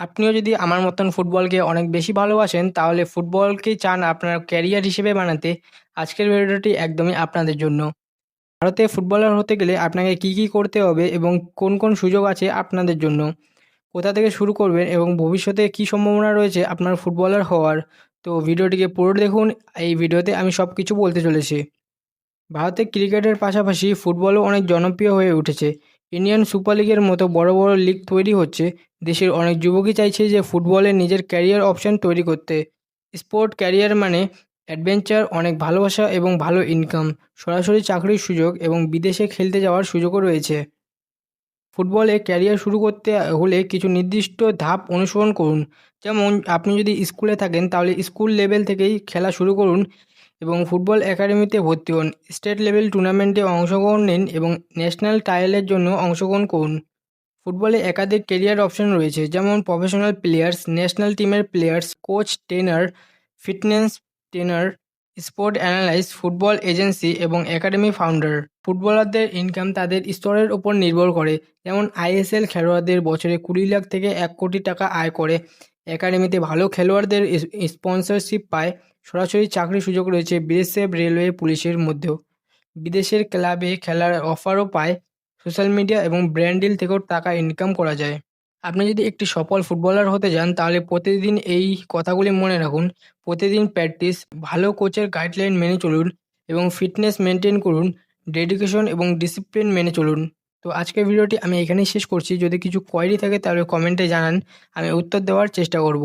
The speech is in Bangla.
আপনিও যদি আমার মতন ফুটবলকে অনেক বেশি ভালোবাসেন, তাহলে ফুটবলকেই চান আপনার ক্যারিয়ার হিসেবে বানাতে। আজকের ভিডিওটি একদমই আপনাদের জন্য। ভারতে ফুটবলার হতে গেলে আপনাকে কি কি করতে হবে এবং কোন কোন সুযোগ আছে আপনাদের জন্য? কোথা থেকে শুরু করবেন এবং ভবিষ্যতে কি সম্ভাবনা রয়েছে আপনার ফুটবলার হওয়ার? তো ভিডিওটিকে পুরো দেখুন, এই ভিডিওতে আমি সব কিছু বলতে চলেছি। ভারতে ক্রিকেটের পাশাপাশি ফুটবলও অনেক জনপ্রিয় হয়ে উঠেছে। ইন্ডিয়ান সুপার লিগের মতো বড় বড় লিগ তৈরি হচ্ছে। দেশের অনেক যুবকই চাইছে যে ফুটবলে নিজের ক্যারিয়ার অপশন তৈরি করতে। স্পোর্ট ক্যারিয়ার মানে অ্যাডভেঞ্চার, অনেক ভালোবাসা এবং ভালো ইনকাম। সরাসরি চাকরির সুযোগ এবং বিদেশে খেলতে যাওয়ার সুযোগও রয়েছে। ফুটবলে ক্যারিয়ার শুরু করতে হলে কিছু নির্দিষ্ট ধাপ অনুসরণ করুন। যেমন, আপনি যদি স্কুলে থাকেন, তাহলে স্কুল লেভেল থেকেই খেলা শুরু করুন এবং ফুটবল একাডেমিতে ভর্তি হন। স্টেট লেভেল টুর্নামেন্টে অংশগ্রহণ নিন এবং ন্যাশনাল ট্রায়ালের জন্য অংশগ্রহণ করুন। ফুটবলে একাধিক কেরিয়ার অপশন রয়েছে, যেমন প্রফেশনাল প্লেয়ার্স ন্যাশনাল টিমের players coach trainer fitness trainer sport analyst football agency এবং একাডেমি ফাউন্ডার ফুটবলারদের ইনকাম তাদের স্তরের ওপর নির্ভর করে, যেমন আইএসএল খেলোয়াড়দের বছরে কুড়ি লাখ থেকে এক কোটি টাকা আয় করে। একাডেমিতে ভালো খেলোয়াড়দের স্পন্সরশিপ পায়, সরাসরি চাকরির সুযোগ রয়েছে বিএসএফ রেলওয়ে পুলিশের মধ্যেও। বিদেশের ক্লাবে খেলার অফারও পায় সোশ্যাল মিডিয়া এবং ব্র্যান্ড ডিল থেকেও টাকা ইনকাম করা যায়। আপনি যদি একটি সফল ফুটবলার হতে যান, তাহলে প্রতিদিন এই কথাগুলি মনে রাখুন। প্রতিদিন প্র্যাকটিস, ভালো কোচের গাইডলাইন মেনে চলুন এবং ফিটনেস মেনটেন করুন, ডেডিকেশন এবং ডিসিপ্লিন মেনে চলুন। তো আজকের ভিডিওটি আমি এখানেই শেষ করছি। যদি কিছু কোয়ারি থাকে, তাহলে কমেন্টে জানান। আমি উত্তর দেওয়ার চেষ্টা করব।